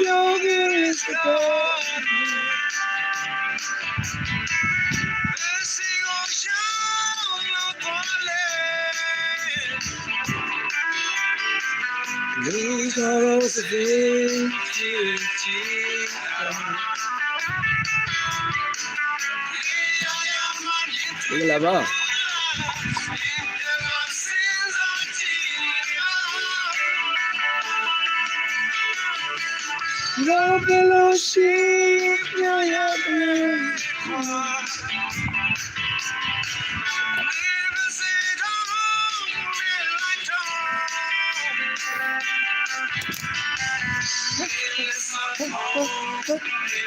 င်းပြောခဲ့တဲ့စကားလူတော်စတဲ့ချ စ်ချစ်မင်္ဂ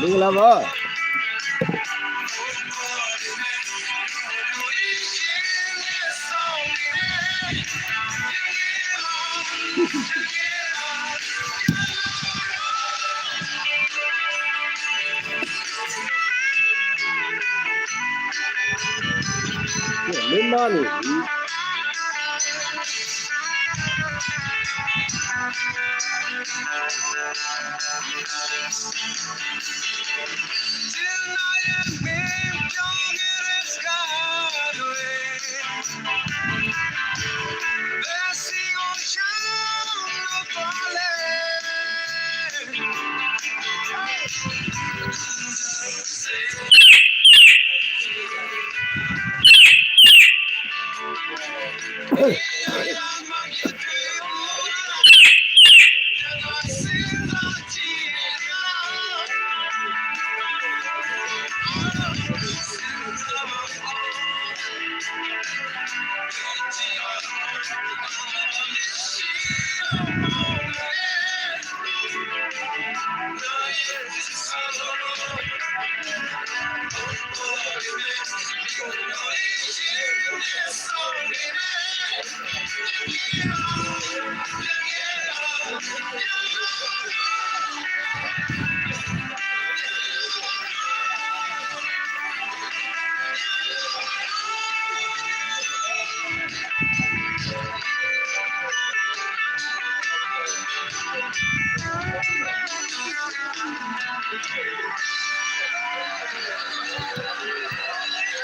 မင်္ဂလာ ပါ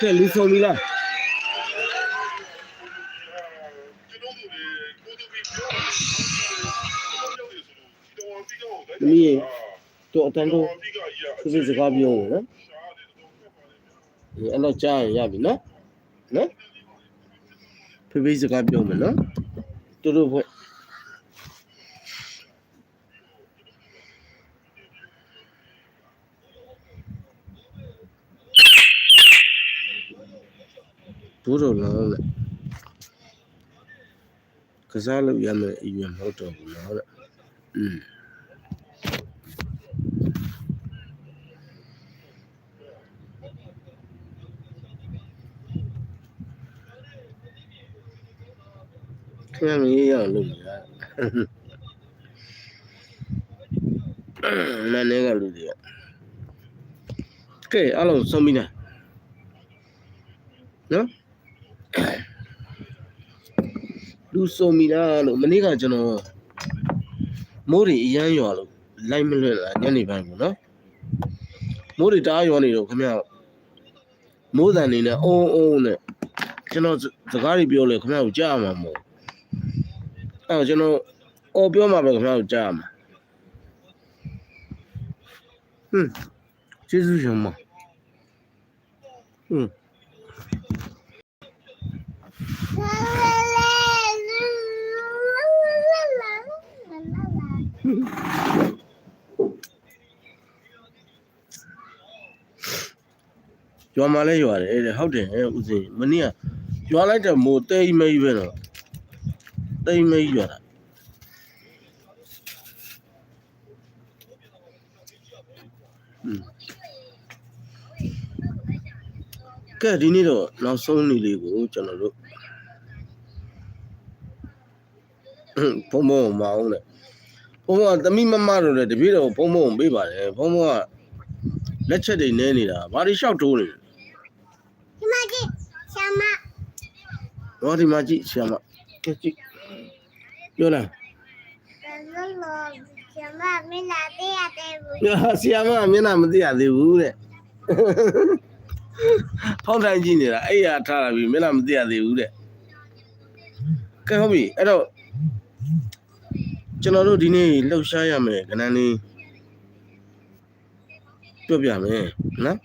ကဲလူဆုံးပြီလားသမီးရေတော့အတန်းတော့သူစကားပြောဦးနော်အဲ့တော့ကြားရင်ရပြီနော်နော်ဖေဖေစကားပြောမယ်နော်တူတူ ဖွဲ့ဘိုးတော်လောလေကစားလို့ရမယ်အရွယ်မဟုတ်တော့ဘူးနော်တဲ့อืมခင်ဗျားမရေးရအောင်လုပ်နေတာနာနေကလူတွေကကဲအားလုံးဆုံးပြီလားနော် လူဆုံးပြီလားလို့မနေ့ကကျွန်တော်မိုးတွေအရမ်းရွာလို့လိုက်မလွတ်လာညနေပိုင်းကိုနော်မိုးတွေတအားရွာနေတော့ခင်ဗျားမိုးတန်နေနဲ့အုံးအုံးနဲ့ကျွန်တော်စကားတွေပြောလဲခင်ဗျားကိုကြားမှာမဟုတ်အဲ့တော့ကျွန်တော်အော်ပြောမှာပဲခင်ဗျားကိုကြားမှာဟွန်းကျေးဇူးရှင်မဟွန်း ရွာမှာလဲရွာတယ်တဲ့ဟုတ်တယ်ဦးစင်မနေ့ကရွာလိုက်တဲ့မိုးတိမ်မိတ်ပဲတော့တိမ်မိတ်ရွာတာอืมကဲဒီနေ့တော့နောက်ဆုံးနေ့လေးကိုကျွန်တော်တို့ဘုံဘုံမအောင်လေဘုံဘုံကသမီးမမတို့လည်းတပြည့်တော့ဘုံဘုံပေးပါတယ်ဘုံဘုံကလက်ချက်တွေနဲနေတာဘာတွေလျှောက်တိုးနေလဲ ဒီမှာကြည့်ဆရာမ ဟောဒီမှာကြည့်ဆရာမကဲကြည့်ပြောလားလောလောဆရာမမင်းလာတဲ့ရတယ်ဘူးဟာဆရာမမျက်နှာမသိရသေးဘူးတဲ့ဖောင်းတိုင်းကြည့်နေတာအဲ့ရထားလာပြီမျက်နှာမသိရသေးဘူးတဲ့ကဲဟုတ်ပြီအဲ့တော့ကျွန်တော်တို့ဒီနေ့လှုပ်ရှားရမယ်ခဏလေးပြောပြမယ်နော်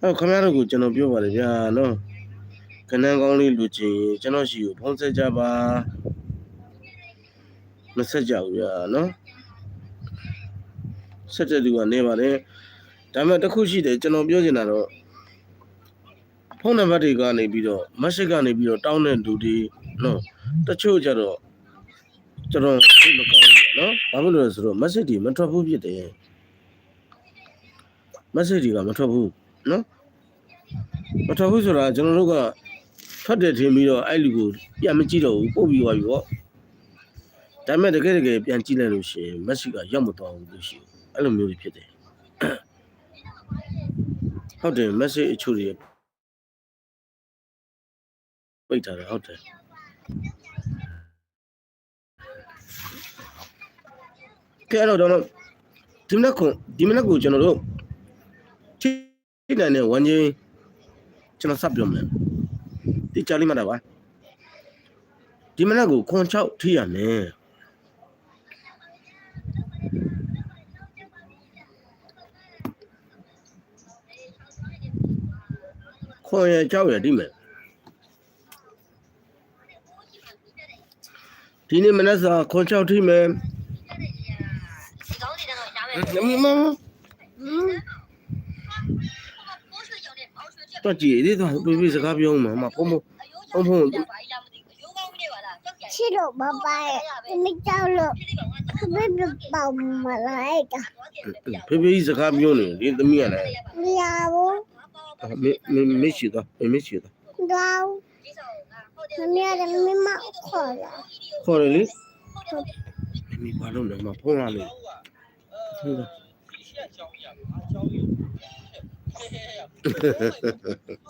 အဲ့တော့ခင်ဗျားတို့ကိုကျွန်တော်ပြောပါတယ်ဗျာနော် ခဏကောင်းလေးလူချင်ရင်ကျွန်တော်ရှိကိုဖုန်းဆက်ကြပါမဆက်ကြဘူးဗျာနော်ဆက်တဲ့သူကနေပါတယ်ဒါပေမဲ့တစ်ခုရှိတယ်ကျွန်တော်ပြောချင်တာတော့ဖုန်းနံပါတ်တွေကနေပြီးတော့ message ကနေပြီးတော့တောင်းတဲ့လူတွေနော်တချို့ကြတော့ကျွန်တော်စိတ်မကောင်းဘူးနော်ဘာဖြစ်လို့လဲဆိုတော့ message တွေမထွက်ဘူးဖြစ်တယ် message တွေကမထွက်ဘူးနော်မထွက်ဘူးဆိုတာကျွန်တော်တို့က ထွက်တယ်ထင်ပြီးတော့အဲ့လူကိုပြန်မကြည့်တော့ဘူးပို့ပြီးသွားပြီပေါ့ဒါပေမဲ့တကယ်တကယ်ပြန်ကြည့်လိုက်လို့ရှိရင် message ကရောက်မသွားဘူးလို့ရှိရင်အဲ့လိုမျိုးတွေဖြစ်တယ်ဟုတ်တယ် message အချို့တွေပိတ်ထားတယ်ဟုတ်တယ်ကဲအဲ့တော့တော့ဒီမနက်ကိုဒီမနက်ကိုကျွန်တော်တို့ထိနိုင်တဲ့ဝန်ကြီးကျွန်တော်စပ်ပြောမယ် ဒီချာလီမတာပါဒီမနက်ကိုခွန်6ထိရမယ်ခွန်ရကြောက်ရဒီမယ်ဒီနေ့မနက်စာခွန်6ထိမယ်မမ ဟင်း တော့ကြည်ဒီတော့ပြပြစကားပြောမှာမဖုံဖုံဖုံဖုံချစ်လို့ဘဘရဲ့မကြောက်လို့ဘယ်ဘပေါ့မလိုက်တာဖေဖေစကားပြောနေဒီသမီးကလည်းမရဘူးမမမရှိတော့မရှိတော့တော့မမရတယ်မမခေါ်လာခေါ်ရလေမမဘာလို့လဲမဖုံးလာလေဟုတ်လား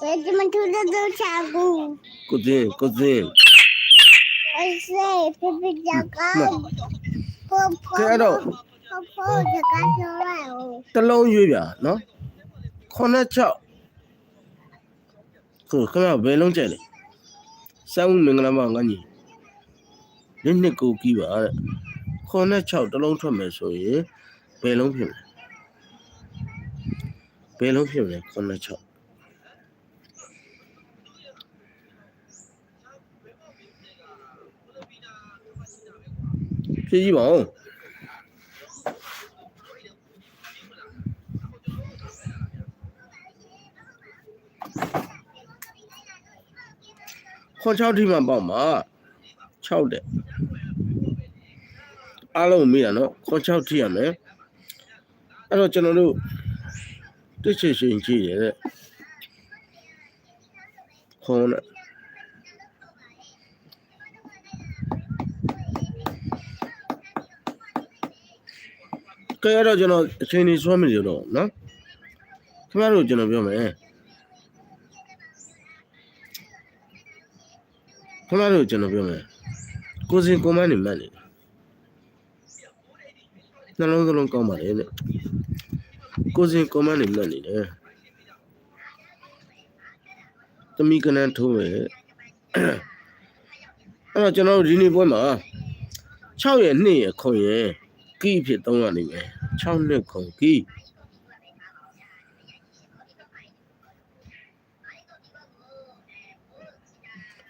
ဘယ်ဒီမှာထူတဲ့တော့ချာကူကိုစင်းကိုစင်းအစေပြပြကြကောပေါ်ကဲအဲ့တော့ပေါ်ပေါ်ကြကားပြောလိုက်ဦးတလုံးရွေးပြနော်ခုနှစ်6ကိုခမ ဘယ်လုံးကြိုက်လဲစောင်းမင်္ဂလာမငါညီနှစ်နှစ်ကိုကြီးပါတဲ့ခုနှစ်6တလုံးထွက်မယ်ဆိုရင်ဘယ်လုံးဖြစ်မလဲဘယ်လုံးဖြစ်မလဲခုနှစ်6ဖြည့်ကြည့်ပါဦးခွန်6ထိမှပေါ့မှာ6တဲ့အားလုံးမေးတာနော်ခွန်6ထိရမယ်အဲ့တော့ကျွန်တော်တို့ တစ်ချင်ရှင်ကြည့်ရတဲ့ခွန်နဲ့ကဲအဲ့တော့ကျွန်တော်အချိန်ကြီးဆွဲမနေတော့နော်ခင်ဗျားတို့ကျွန်တော်ပြောမယ်ခင်ဗျားတို့ကျွန်တော်ပြောမယ်ကိုစင်ကွန်မန်းနေမှတ်နေတယ်နှလုံးသလုံးကောင်းပါလေနဲ့ ကိုစင်ကွန်မန်းနေမှတ်နေတယ်တမိကနန်းထိုးမယ်အဲ့တော့ကျွန်တော်တို့ဒီနေ့ပွဲမှာ6ရဲ့2ရဲ့ခုံရဲ့ကီးဖြစ်သုံးရနိုင်မယ်6နှစ်ခုံကီး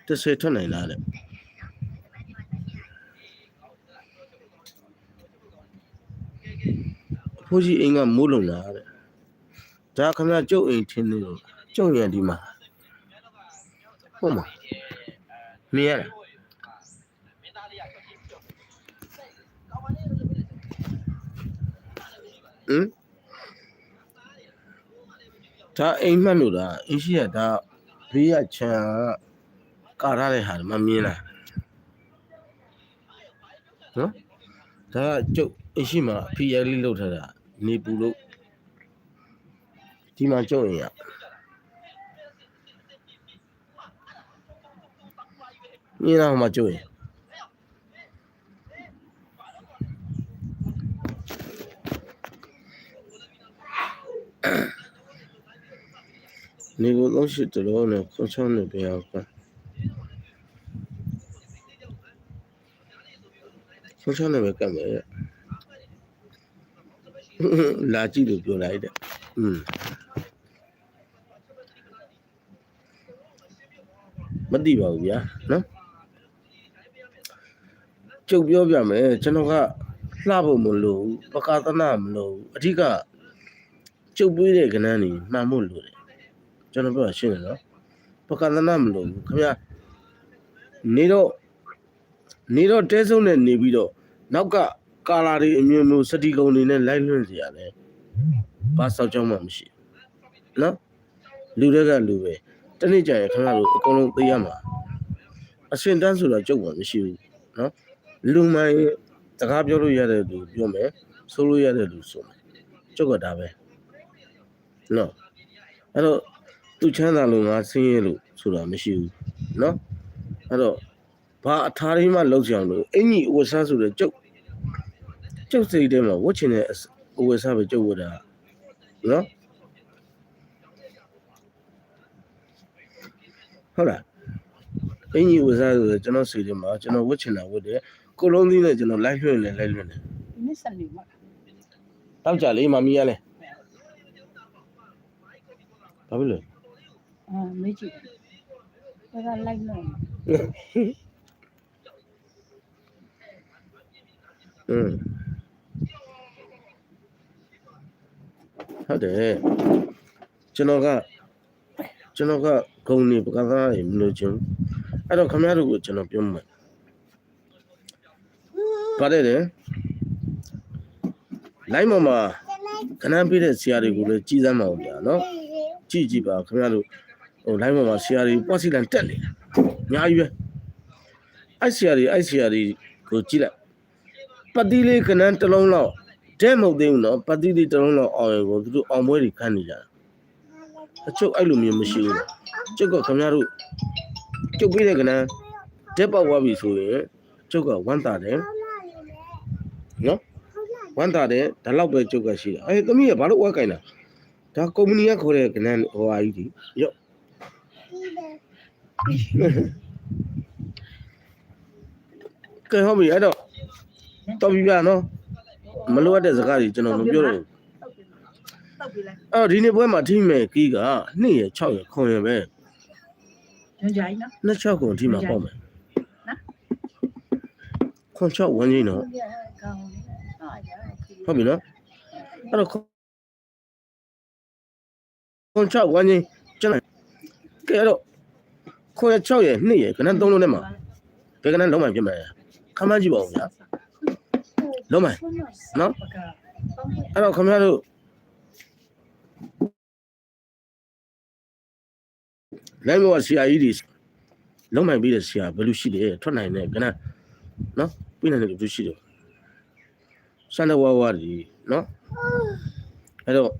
တစ်ဆယ်ထွက်နိုင်လားတဲ့ ဖိုးကြီးအိမ်ကမိုးလုံလာတဲ့ဒါခမကျုပ်အိမ်ထင်းနေလို့ကျုပ်ရံဒီမှာဟုတ်မှာမြင်ရလားဟမ်ဒါအိမ်မှတ်လို့လားအင်းရှိရဒါဘေးရချမ်းကာရတဲ့ဟာမမြင်လားနော်ဒါကကျုပ်အင်းရှိမှာဖီယလေးလောက်ထားတာ နေပူလို့ဒီမှာကျုပ်ရင်ရမြင်လားဟိုမှာကျုပ်ရင်နေကိုတော့ရှိတယ်လို့နဲ့ခွန်ချောင်းနဲ့ပြအောင်ကခွန်ချောင်းနဲ့ပဲကတ်မယ် လာကြည့်လို့ပြောလိုက်တဲ့อืมမသိပါဘူးဗျာနော်ကျုပ်ပြောပြမယ်ကျွန်တော်ကလှဖို့မလို့ပကာသနာမလို့အဓိကကျုပ်ပွေးတဲ့ကဏ္ဍနေမှန်ဖို့လိုတယ်ကျွန်တော်ပြောရှင်းတယ်နော်ပကာသနာမလို့ခင်ဗျာနေတော့နေတော့တဲဆုံးနဲ့နေပြီးတော့နောက်က ကာလာတွေအမျိုးမျိုးစတီကုံတွေနဲ့လိုက်လွှင့်စီရတယ်ဘာစောက်ကြောင်းမှမရှိဘူးနော်လူတွေကလူပဲတနေ့ကျရင်ခင်ဗျားတို့အကုန်လုံးသိရမှာအစင်တန်းဆိုတော့ကြုတ်မှမရှိဘူးနော်လူမိုင်းစကားပြောလို့ရတဲ့လူပြောမယ်ဆိုလို့ရတဲ့လူဆိုမယ်ကြုတ်ကဒါပဲနော်အဲ့တော့သူချမ်းသာလို့ငါဆင်းရဲလို့ဆိုတာမရှိဘူးနော်အဲ့တော့ဘာအထားရင်းမှလောက်ကြအောင်လို့အင်ကြီးအဝတ်စားဆိုတဲ့ကြုတ် ကျုပ်စိတ်ထဲမှာဝတ်ချင်တဲ့အဝတ်စားပဲကျုပ်ဝတ်တာနော်ဟုတ်လားအင်ကြီးဝတ်စားဆိုတော့ကျွန်တော်စိတ်ထဲမှာကျွန်တော်ဝတ်ချင်တာဝတ်တယ်ကိုလုံးသီးနဲ့ကျွန်တော်လိုက်လွှင့်နေလိုက်လွှင့်နေဒီနေ့စနေမှာတောက်ကြလေးမမီးရလဲဘာဖြစ်လဲအာမေးကြည့်တယ်ဒါကလိုက်လို့อืม ဟုတ်တယ်ကျွန်တော်ကကျွန်တော်ကဂုံနေပကသားရေမလို့ချင်းအဲ့တော့ခင်ဗျားတို့ကိုကျွန်တော်ပြောမှာပါတယ်လေလိုင်းမမှာခဏပြတဲ့ဆရာတွေကိုလည်းကြီးစမ်းမအောင်ဗျာနော်ကြည့်ကြည့်ပါခင်ဗျားတို့ဟိုလိုင်းမမှာဆရာတွေပွားစီလန်တက်နေတာအများကြီးပဲအဲ့ဆရာတွေအဲ့ဆရာတွေကိုကြည့်လိုက်ပတ်တိလေးကနန်းတစ်လုံးလောက် တဲ့မဟုတ်သေးဘူးနော်ပတ်တိလေးတစ်လုံးလောက်အောင်ရင်ကိုသူတို့အောင်ပွဲတွေခန့်နေကြတာအချုပ်အဲ့လိုမျိုးမရှိဘူးကျုပ်ကခင်ဗျားတို့ကျုပ်ပြတဲ့ကနန်းတဲ့ပေါက်သွားပြီဆိုရင်ကျုပ်ကဝမ်းတာတယ်နော်ဝမ်းတာတယ်ဒါလောက်ပဲကျုပ်ကရှိတာအဲသမီးကဘာလို့ဝါကင်တာဒါကုမ္ပဏီကခေါ်တဲ့ကနန်းဟိုဟာကြီးဒီရော့ကဲဟုတ်ပြီအဲ့တော့တော်ပြီဗျာနော် မလိုအပ်တဲ့စကားတွေကျွန်တော်မပြောတော့ဘူးတောက်ပြီလားအဲ့တော့ဒီနေ့ပွဲမှာထိမဲ့ကီးက2ရ6ရ9ရပဲညကြိုင်းနော်26ခုထိမှာပေါ့မယ်ခွန်6ဝန်းကြီးနော်ကောင်းအာရဟုတ်ပြီနော်အဲ့တော့ခွန်6ဝန်းကြီးကျွန်တော်ကဲအဲ့တော့ခွန်6ရ2ရခဏ3လုံးနဲ့မှာဘယ်ကနန်းလုံးမှပြမယ်ခမ်းမကြည့်ပါဦးဗျာ လုံးမှနော်အဲ့တော့ခင်ဗျားတို့လိုက်မောဆရာကြီးတွေလုံးမိုင်ပြီးတဲ့ဆရာဘယ်လိုရှိတယ်ထွက်နိုင်တယ်ကနနော်ပြီးနိုင်တယ်ဘယ်လိုရှိတယ်စန္ဒဝါဝါဒီနော်အဲ့တော့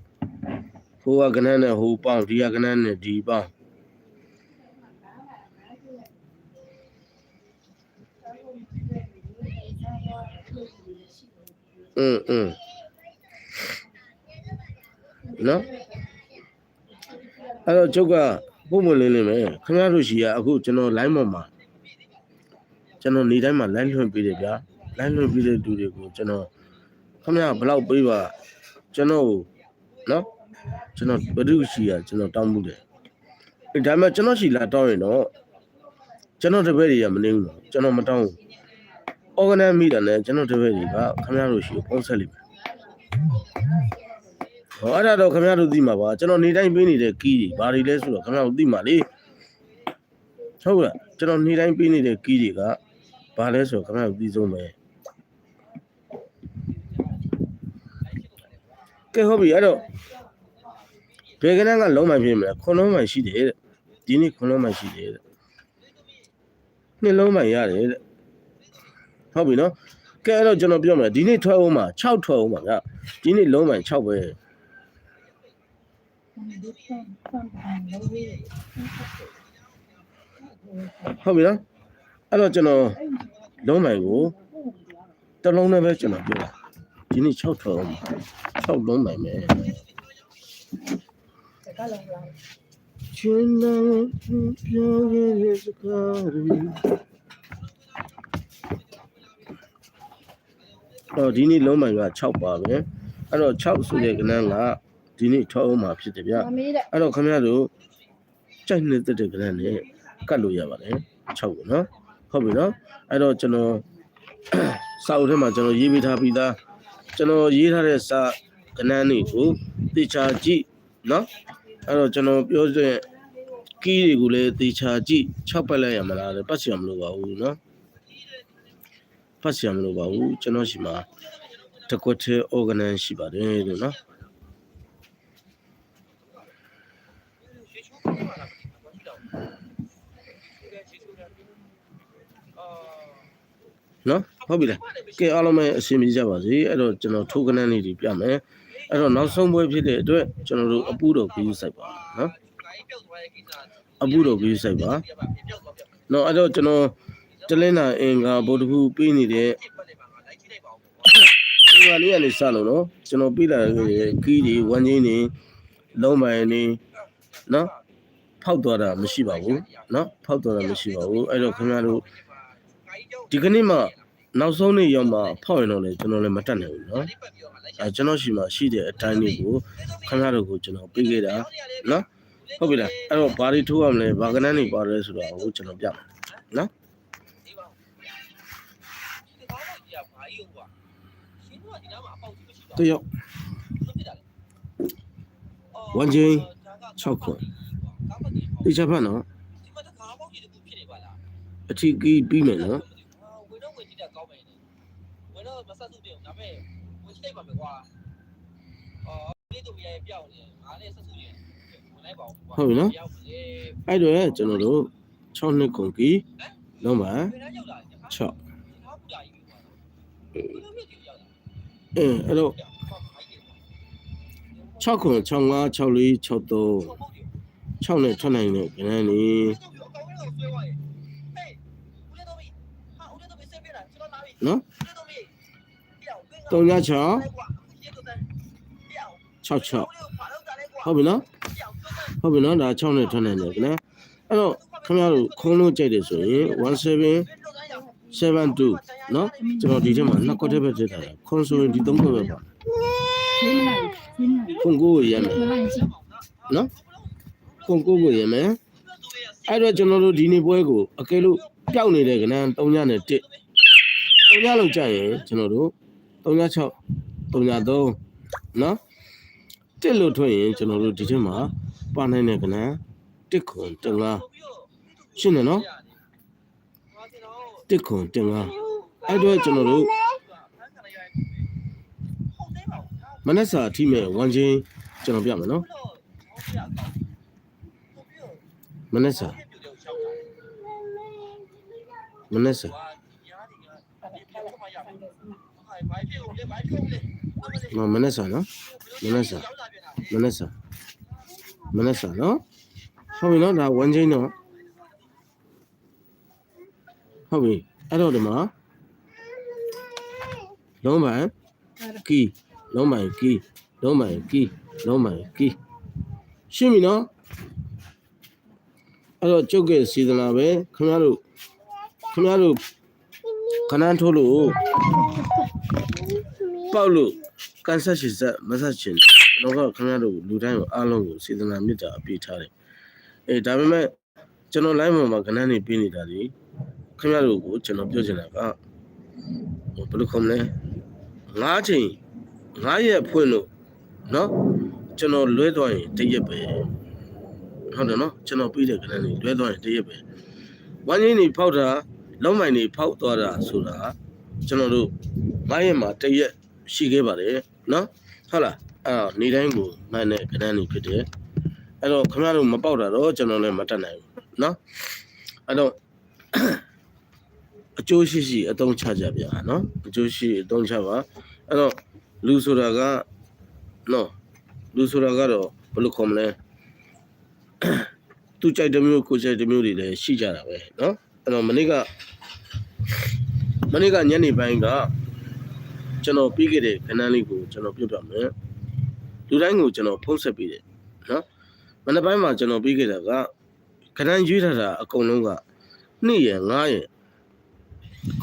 ဟိုကကနန်းနဲ့ဟိုပေါင်းဒီကကနန်းနဲ့ဒီပေါင်း อืมอืมနော်အဲ့တော့ကျုပ်ကပုံမလင်းလင်းပဲခင်ဗျားတို့ရှိရအခုကျွန်တော် line ပေါ်မှာကျွန်တော်နေတိုင်းမှာ line လွှင့်ပေးတယ်ဗျာ line လွှင့်ပေးတဲ့သူတွေကိုကျွန်တော်ခင်ဗျားဘယ်လောက်ပေးပါကျွန်တော်နော်ကျွန်တော်ဘယ်သူရှိရကျွန်တော်တောင်းမှုတယ်အဲဒါမှကျွန်တော်ရှိလာတောင်းရင်တော့ကျွန်တော်တပည့်တွေကမနေဘူးနော်ကျွန်တော်မတောင်းဘူး organize မိတယ်နဲ့ကျွန်တော်တပည့်တွေကခင်ဗျားတို့ရှိကိုပုံဆက်လိမ့်မယ်ဟောအဲ့ဒါတော့ခင်ဗျားတို့သိမှာပါကျွန်တော်နေတိုင်းပေးနေတဲ့ကီးတွေဘာတွေလဲဆိုတော့ခင်ဗျားတို့သိမှာလေဟုတ်လားကျွန်တော်နေ့တိုင်းပေးနေတဲ့ကီးတွေကဘာလဲဆိုတော့ခင်ဗျားတို့ပြီးဆုံးမယ်ကဲဟုတ်ပြီအဲ့တော့ဘယ်ကနန်းကလုံးမှဖြစ်မလဲခွန်လုံးမှရှိတယ်တဲ့ဒီနေ့ခွန်လုံးမှရှိတယ်တဲ့နှစ်လုံးမှရတယ်တဲ့ ဟုတ်ပြီနော်ကဲအဲ့တော့ကျွန်တော်ပြောမယ်ဒီနေ့ထွက်အောင်မှာ6ထွက်အောင်မှာဗျဒီနေ့လုံးမှ6ပဲဒီဖန်ဖန်ဖန်လို့ရဟုတ်ပြီနော်အဲ့တော့ကျွန်တော်လုံးမိုင်ကိုတစ်လုံးနဲ့ပဲကျွန်တော်ပြောတာဒီနေ့6ထောင်6လုံးမိုင်မယ်တကလည်းလာချင်းနာပြောခဲ့တဲ့စကားတွေ အော်ဒီနေ့လုံးမိုင်က6ပါပဲအဲ့တော့6ဆိုတဲ့ကဏ္ဍကဒီနေ့ထောက်အောင်မှာဖြစ်တယ်ဗျမမေးတဲ့အဲ့တော့ခင်ဗျားတို့ကြိုက်နေတဲ့ကဏ္ဍနဲ့ကတ်လို့ရပါတယ်6ကိုနော်ဟုတ်ပြီနော်အဲ့တော့ကျွန်တော်စာအုပ်ထဲမှာကျွန်တော်ရေးပေးထားပြီးသားကျွန်တော်ရေးထားတဲ့စာကဏ္ဍတွေကိုသေချာကြည့်နော်အဲ့တော့ကျွန်တော်ပြောတဲ့ကီးတွေကိုလည်းသေချာကြည့်6ပတ်လိုက်ရမလားလေပတ်စီရမလို့ပါဘူးနော် ပတ်စီရမလို့ပါဘူးကျွန်တော်ရှိမှာတကွက်သေး organ ရှိပါတယ်လို့နော်နော်ဟုတ်ပြီလားကဲအားလုံးပဲအဆင်ပြေကြပါစေအဲ့တော့ကျွန်တော်ထိုးကနန်းလေးတွေပြမယ်အဲ့တော့နောက်ဆုံးပွဲဖြစ်တဲ့အတွက်ကျွန်တော်တို့အပူတော်ကြီးစိုက်ပါနော်အပူတော်ကြီးစိုက်ပါနော်အဲ့တော့ကျွန်တော် တလင်းလာအင်္ဂါဗုဒ္ဓဟူးပြီးနေတဲ့ဒီကလေးကနေစလို့နော်ကျွန်တော်ပြလာတဲ့ကီးတွေဝန်းချင်းတွေလုံးပိုင်တွေနော်ဖောက်သွားတာမရှိပါဘူးနော်ဖောက်သွားတာမရှိပါဘူးအဲ့တော့ခင်ဗျားတို့ဒီကနေ့မှနောက်ဆုံးနေ့ရောက်မှဖောက်ရင်တော့လေကျွန်တော်လည်းမတက်နိုင်ဘူးနော်အဲကျွန်တော်ရှိမှရှိတဲ့အတိုင်းလေးကိုခင်ဗျားတို့ကိုကျွန်တော်ပေးခဲ့တာနော်ဟုတ်ပြီလားအဲ့တော့ဘာတွေထိုးရမလဲဘာကနန်းတွေပါတယ်ဆိုတာကိုကျွန်တော်ပြမယ်နော် တယောက်ဝန်ချင်း6ခွတိချဖတ်နော်အထီးကြီးပြီးမယ်နော်ဝင်တော့ဝင်ကြည့်တာကောင်းမယ်ဝင်တော့မဆက်စုပြုံဒါပေမဲ့ဝင်ချိတ်ပါမယ်ကွာအော်လေးတို့ရဲ့ပြောင်းနေငါလည်းဆက်စုရင်ဝင်လိုက်ပါဦးကွာပြောင်းလေအဲ့တော့ကျွန်တော်တို့6နှစ်ကုန်ကြီးလုံးပါဝင်တော့ရောက်လာတယ်6 အင်းအဲ့တော့6ခွန်6 5 6 4 6 3 6နဲ့ထွက်နိုင်တဲ့ကဏ္ဍနေနော်3ည6 6 6ဟုတ်ပြီနော်ဟုတ်ပြီနော်ဒါ6နဲ့ထွက်နိုင်တယ်ကဏ္ဍအဲ့တော့ခင်ဗျားတို့ခုံးလို့ကြိုက်တယ်ဆိုရင်17 72နော်ကျွန်တော်ဒီထဲမှာနှစ်ခွက်တည်းပဲထည့်ထားတယ်ခွန်ဆိုရင်ဒီ3ခွက်ပဲပါရှင်းလိုက်ရှင်းလိုက်ခွန်ကိုကိုရမယ်မလိုက်ကြည့်နော်ခွန်ကိုကိုရမယ်အဲ့တော့ကျွန်တော်တို့ဒီနေ့ပွဲကိုအကယ်လို့ပျောက်နေတဲ့ကဏ္ဍ3ညနဲ့1 3ညလောက်ကြာရင်ကျွန်တော်တို့3ည6 3ည3နော်1လို့ထွက်ရင်ကျွန်တော်တို့ဒီထဲမှာပါနိုင်တဲ့ကဏ္ဍ1ခွန်1 5ရှင်းတယ်နော် 1ခွန်1 5အဲ့တော့ကျွန်တော်တို့မနက်စာအထိမဲ့ဝမ်ချင်းကျွန်တော်ပြမယ်နော်မနက်စာမနက်စာမမနက်စာနော်မနက်စာမနက်စာမနက်စာနော်ဟုတ်ပြီနော်ဒါဝမ်ချင်းနော် ဟုတ်ပြီအဲ့တော့ဒီမှာလုံးပါကီလုံးမိုင်ကီလုံးမိုင်ကီလုံးမိုင်ကီရှင်းပြီနော်အဲ့တော့ကျုပ်ကစီသနာပဲခင်ဗျားတို့ခင်ဗျားတို့ခဏထိုးလို့ပေါက်လို့ကန်ဆက်ရှိစက်မဆက်ချင်ကျွန်တော်ကခင်ဗျားတို့လူတိုင်းကိုအားလုံးကိုစီသနာမေတ္တာအပြည့်ထားတယ်အေးဒါပေမဲ့ကျွန်တော် line ပေါ်မှာခဏနေပြနေတာဒီ ခင်ဗျားတို့ကိုကျွန်တော်ပြောချင်တာကဟိုဘယ်လိုခေါ်မလဲငါးချိန်ငါးရက်ဖွင့်လို့နော်ကျွန်တော်လွဲသွားရင်တရက်ပဲဟုတ်တယ်နော်ကျွန်တော်ပြီးတဲ့ကဏ္ဍလေးလွဲသွားရင်တရက်ပဲဝမ်းကြီးနေဖောက်တာလုံးမိုင်နေဖောက်သွားတာဆိုတာကျွန်တော်တို့ငါးရက်မှာတစ်ရက်ရှိခဲ့ပါတယ်နော်ဟုတ်လားအဲ့တော့နေတိုင်းကိုမှန်တဲ့ကဏ္ဍနေဖြစ်တယ်အဲ့တော့ခင်ဗျားတို့မပေါက်တာတော့ကျွန်တော်လည်းမတတ်နိုင်ဘူးနော်အဲ့တော့ အကျိုးရှိရှိအသုံးချကြဗျာနော်အကျိုးရှိအသုံးချပါအဲ့တော့လူဆိုတာကနော်လူဆိုတာကတော့ဘယ်လိုခေါ်မလဲသူကြိုက်တဲ့မျိုးကိုကြိုက်တဲ့မျိုးတွေလည်းရှိကြတာပဲနော်အဲ့တော့မနေ့ကမနေ့ကညနေပိုင်းကကျွန်တော်ပြီးခဲ့တဲ့ခဏလေးကိုကျွန်တော်ပြပြမယ်လူတိုင်းကိုကျွန်တော်ဖုံးဆက်ပေးတယ်နော်မနေ့ပိုင်းမှာကျွန်တော်ပြီးခဲ့တာကခဏရွေးထားတာအကုန်လုံးက2ရယ်5ရယ်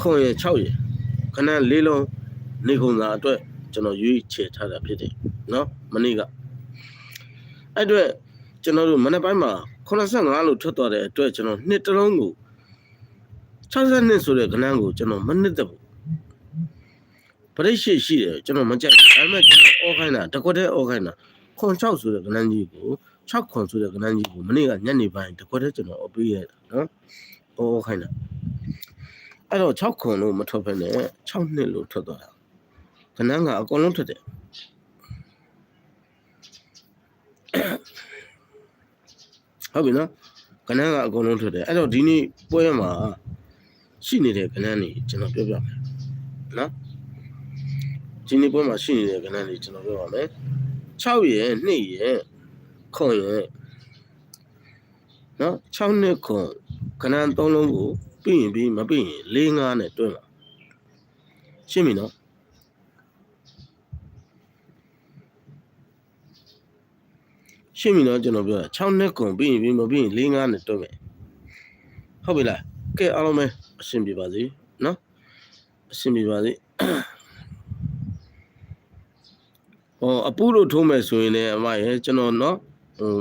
ခွန်ရ6ရခဏလေးလုံးနေကုန်တာအတွက်ကျွန်တော်ရွေးချယ်ထားတာဖြစ်တယ်နော်မနေ့ကအဲ့အတွက်ကျွန်တော်တို့မနေ့ပိုင်းမှာ85လို့ထွက်သွားတဲ့အတွက်ကျွန်တော်နှစ်တလုံးကို62ဆိုတဲ့ကဏ္ဍကိုကျွန်တော်မနှစ်သက်ဘူးပရိရှိရှိတယ်ကျွန်တော်မကြိုက်ဘူးဒါပေမဲ့ကျွန်တော်အော်ခိုင်းတာတကွက်တည်းအော်ခိုင်းတာခွန်6ဆိုတဲ့ကဏ္ဍကြီးကို6ခွန်ဆိုတဲ့ကဏ္ဍကြီးကိုမနေ့ကညနေပိုင်းတကွက်တည်းကျွန်တော်အပေးရတာနော်အော်ခိုင်းတာ အဲ့တော့6ခွန်လို့မထွက်ဖက်နဲ့6နှစ်လို့ထွက်သွားတာကဏ္ဍကအကုန်လုံးထွက်တယ်ဟုတ်ပြီနော်ကဏ္ဍကအကုန်လုံးထွက်တယ်အဲ့တော့ဒီနေ့ပွဲမှာရှိနေတဲ့ကဏ္ဍတွေကျွန်တော်ပြောပြမယ်နော်ဒီနေ့ပွဲမှာရှိနေတဲ့ကဏ္ဍတွေကျွန်တော်ပြောပါမယ်6ရဲ့2ရဲ့ခွန်ရဲ့နော်6နှစ်ခွန်ကဏ္ဍ3လုံးကို ပြင်ပြီးမပြင်လေးငါးနဲ့တွင်းလာရှင်းပြီနော်ရှင်းပြီနော်ကျွန်တော်ပြောတာ6နှစ်ကုန်ပြင်ပြီးမပြင်လေးငါးနဲ့တွင်းမယ်ဟုတ်ပြီလားကဲအားလုံးပဲအဆင်ပြေပါစေနော်အဆင်ပြေပါစေဟောအပူလို့ထုံးမယ်ဆိုရင်လည်းအမရဲ့ကျွန်တော်နော်ဟို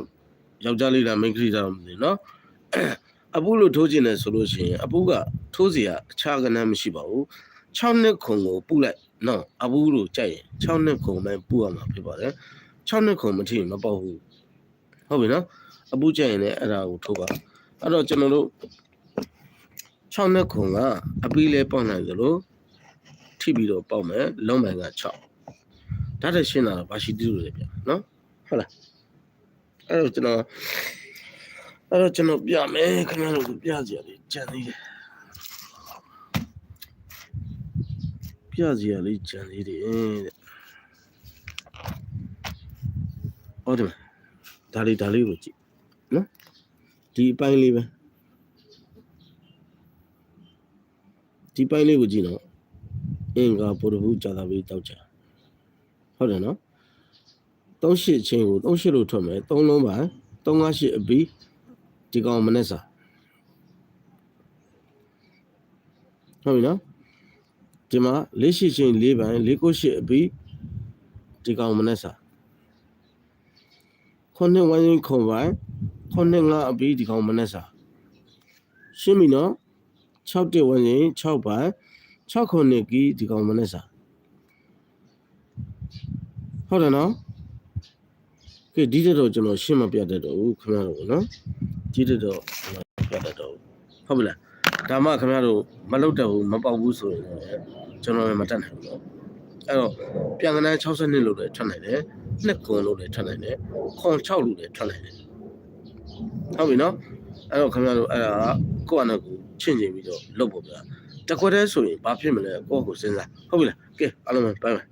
ယောက်ျားလေးလားမိန်းကလေးလားမသိနော် အပုလို့ထိုးကျင်တယ်ဆိုလို့ရှိရင်အပုကထိုးစီကအခြားကဏ္ဍမရှိပါဘူး6နှစ်ခုံကိုပူလိုက်နော်အပုလို့ကြိုက်ရင်6နှစ်ခုံမှပူရမှာဖြစ်ပါတယ်6နှစ်ခုံမထိရင်မပေါ့ဘူးဟုတ်ပြီနော်အပုကြိုက်ရင်လည်းအဲ့ဒါကိုထိုးပါအဲ့တော့ကျွန်တော်တို့6နှစ်ခုံကအပီးလဲပေါက်နိုင်သလိုထိပြီးတော့ပေါက်မယ်လုံးပိုင်းက6ဒါတည်းရှင်းတာပါရှိတူတယ်ဗျနော်ဟုတ်လားအဲ့တော့ကျွန်တော် အဲ့တော့ကျွန်တော်ပြမယ်ခင်ဗျားတို့ကိုပြကြရလေးကြံသေးတယ်ပြကြရလေးကြံသေးတယ်တဲ့ဟုတ်တယ်ဒါလေးဒါလေးကိုကြည့်နော်ဒီအပိုင်းလေးပဲဒီပိုင်းလေးကိုကြည့်နော်အင်္ဂါပုရဟုကြာတာပဲတောက်ချာဟုတ်တယ်နော်38ချင်းကို38လို့ထွက်မယ်3လုံးပါ358အပီး ဒီကောင်မနဲ့စာဟုတ်ပြီနော်ဒီမှာ48ချင်း4ပိုင်း498အပီးဒီကောင်မနဲ့စာခုနှစ်ဝိုင်းရင်ခုံပိုင်းခုနှစ်ငါအပီးဒီကောင်မနဲ့စာရှင်းပြီနော်6တက်ဝိုင်းရင်6ပိုင်း6ခုနှစ်ကီဒီကောင်မနဲ့စာဟုတ်တယ်နော်ကဲဒီတက်တော့ကျွန်တော်ရှင်းမပြတတ်တော့ဘူးခင်ဗျားတို့နော်ဒီတ က်တော့ကျွန်တော်ပြတတ်တော့ဘူးဟုတ်ပြီလားဒါမှခင်ဗျားတို့မလုပ်တတ်ဘူးမပေါက်ဘူးဆိုရင်လည်းကျွန်တော်လည်းမတတ်နိုင်ဘူးနော်အဲ့တော့ပြန်ကနန်း62လို့လည်းထွက်နိုင်တယ်နှစ်ကွန်လို့လည်းထွက်နိုင်တယ်ခွန်6လို့လည်းထွက်နိုင်တယ်ဟုတ်ပြီနော်အဲ့တော့ခင်ဗျားတို့အဲ့ဒါကကိုယ့်အနေကိုချင့်ချင်ပြီးတော့လုပ်ဖို့ပြတခွက်တည်းဆိုရင်ဘာဖြစ်မလဲကိုယ့်ကိုစဉ်းစားဟုတ်ပြီလားကဲအားလုံးပဲဘိုင်ဘိုင်